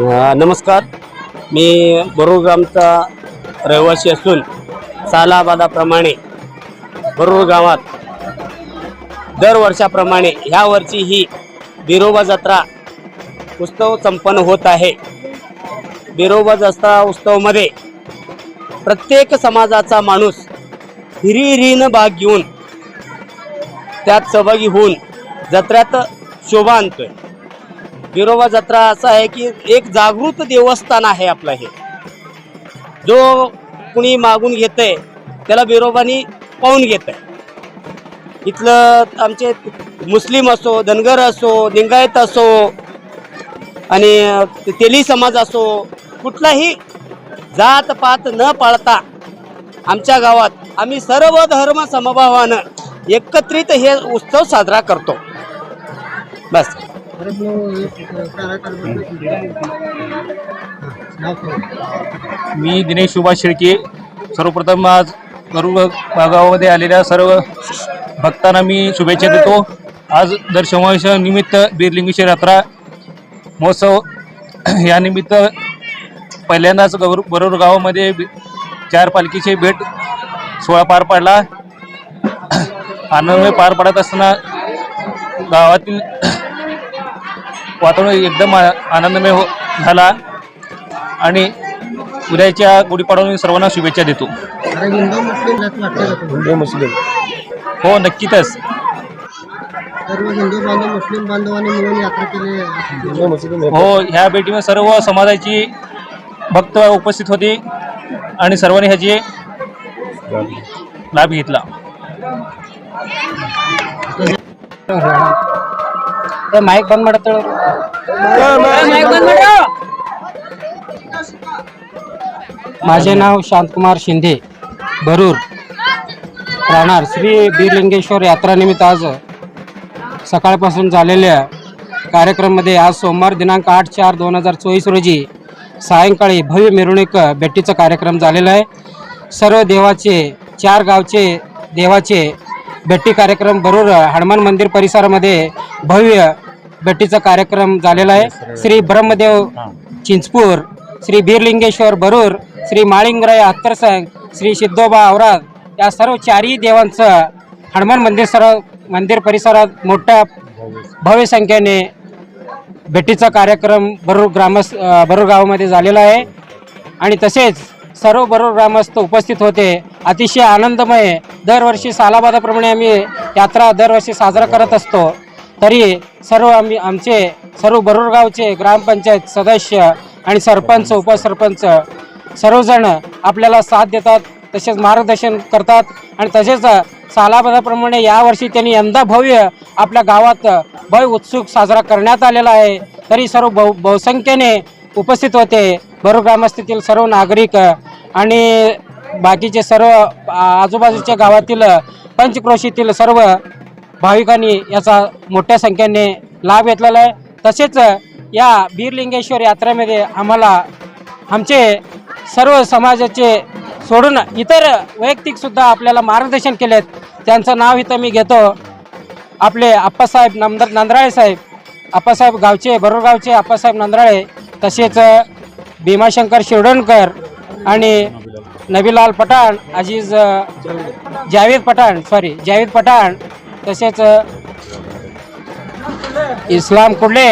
नमस्कार. मी बरूर रहिवासी असून सालाबादाप्रमाणे बरूर गावात दर वर्षाप्रमाणे ह्या वर्षी ही बिरोबा जत्रा उत्सव संपन्न होत आहे. बिरोबा जत्रा उत्सवमध्ये प्रत्येक समाजाचा माणूस हिरिहिरीनं भाग घेऊन त्यात सहभागी होऊन जत्र्यात शोभा आणतोय. बिरोबा जत्रा असं आहे की एक जागृत देवस्थान आहे आपलं हे. जो कुणी मागून घेतंय त्याला बिरोबानी पाहून घेत इथलं आमचे मुस्लिम असो धनगर असो लिंगायत असो आणि तेली समाज असो कुठलाही जात पात न पाळता आमच्या गावात आम्ही सर्व धर्म समभावानं एकत्रित हे उत्सव साजरा करतो. बस. मी दिनेश सुभाष शेळके. सर्वप्रथम आज गरुड गावामध्ये आलेल्या सर्व भक्तांना मी शुभेच्छा देतो. आज दर्शनाश निमित्त बीरलिंगेश्वर यात्रा महोत्सव या निमित्त पहिल्यांदाच गौर बरोबर गावामध्ये चार पालखीचे भेट सोहळा पार पाडला. आनंदमय पार पडत असताना गावातील वातावरण एकदम आनंदमय हो झाला. आणि उद्याच्या गुढीपाडव्याला सर्वांना शुभेच्छा देतो. हिंदू मुस्लिम. हो नक्कीच सर्व हिंदू बांधव मुस्लिम बांधवांनी मिळून यात्रा केली हिंदू मुस्लिम हो ह्या भेटीमध्ये सर्व समाजाची भक्त उपस्थित होती आणि सर्वांनी ह्याची लाभ. घेतला. माईक बंद ಮಾಡತ್ತೇಳು माझे नाव शांतकुमार शिंदे भरूर राहणार श्री बीरलिंगेश्वर यात्रानिमित्त आज सकाळपासून झालेल्या कार्यक्रमामध्ये आज सोमवार दिनांक आठ चार दोन हजार चोवीस रोजी सायंकाळी भव्य मिरवणूक भेटीचा कार्यक्रम झालेला आहे सर्व देवाचे चार गावचे देवाचे भेटी कार्यक्रम भरूर हनुमान मंदिर परिसरामध्ये भव्य भेटीचा कार्यक्रम झालेला आहे. श्री ब्रह्मदेव चिंचपूर श्री बीरलिंगेश्वर भरूर श्री माळिंगराय हत्तरसंग श्री सिद्धोबा औराद या सर्व चारही देवांचं हनुमान मंदिर सर्व मंदिर परिसरात मोठ्या भव्य संख्येने भेटीचा कार्यक्रम बरूर ग्रामस्थ अ, बरूर गावामध्ये झालेला आहे. आणि तसेच सर्व बरोबर ग्रामस्थ उपस्थित होते. अतिशय आनंदमय दरवर्षी सालाबादाप्रमाणे आम्ही यात्रा दरवर्षी साजरा करत असतो. तरी सर्व आम्ही आमचे सर्व बरोबर गावचे ग्रामपंचायत सदस्य आणि सरपंच उपसरपंच सर्वजण आपल्याला साथ देतात तसेच मार्गदर्शन करतात आणि तसेच सालाबादाप्रमाणे यावर्षी त्यांनी यंदा भव्य आपल्या गावात भव्य उत्सुक साजरा करण्यात आलेला आहे. तरी सर्व बहु बहुसंख्येने उपस्थित होते. बरोबर ग्रामस्थेतील सर्व नागरिक आणि बाकीचे सर्व आजूबाजूच्या गावातील पंचक्रोशीतील सर्व भाविकांनी याचा मोठ्या संख्येने लाभ घेतलेला आहे. तसेच या बीरलिंगेश्वर यात्रेमध्ये आम्हाला आमचे सर्व समाजाचे सोडून इतर वैयक्तिकसुद्धा आपल्याला मार्गदर्शन केले आहेत. त्यांचं नाव इथं मी घेतो. आपले आप्पासाहेब नंद नंदराळे साहेब आप्पासाहेब गावचे बरोबर गावचे आप्पासाहेब नंदराळे तसेच भीमाशंकर शिरडणकर आणि नबीलाल पठाण अजीज जावेद पठाण सॉरी जावेद पठाण तसेच इस्लाम कुर्ले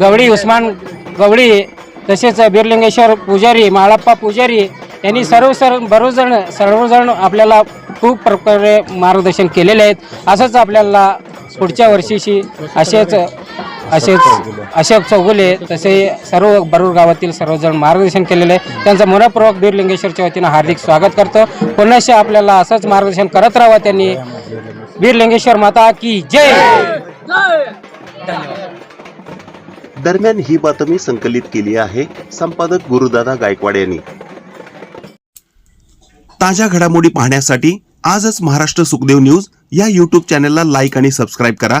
गवळी उस्मान गवळी तसेच बिरलिंगेश्वर पुजारी माळप्पा पुजारी यांनी सर्व सर्व बरोजण सर्वजण आपल्याला खूप प्रकारे मार्गदर्शन केलेले आहेत. असंच आपल्याला पुढच्या वर्षीशी असेच असेच अशोक चौगुले तसे सर्व बरूर गावातील सर्वजण मार्गदर्शन केलेले आहे. त्यांचं मनपूर्वक बीरलिंगेश्वरच्या वतीनं हार्दिक स्वागत करतो. पुन्हा आपल्याला असंच मार्गदर्शन करत राहावं त्यांनी. बीरलिंगेश्वर माता की जय! दरम्यान ही बातमी संकलित केली आहे संपादक गुरुदादा गायकवाड यांनी. ताज्या घडामोडी पाहण्यासाठी आजच महाराष्ट्र सुखदेव न्यूज या यूट्यूब चॅनलला लाईक आणि सबस्क्राईब करा.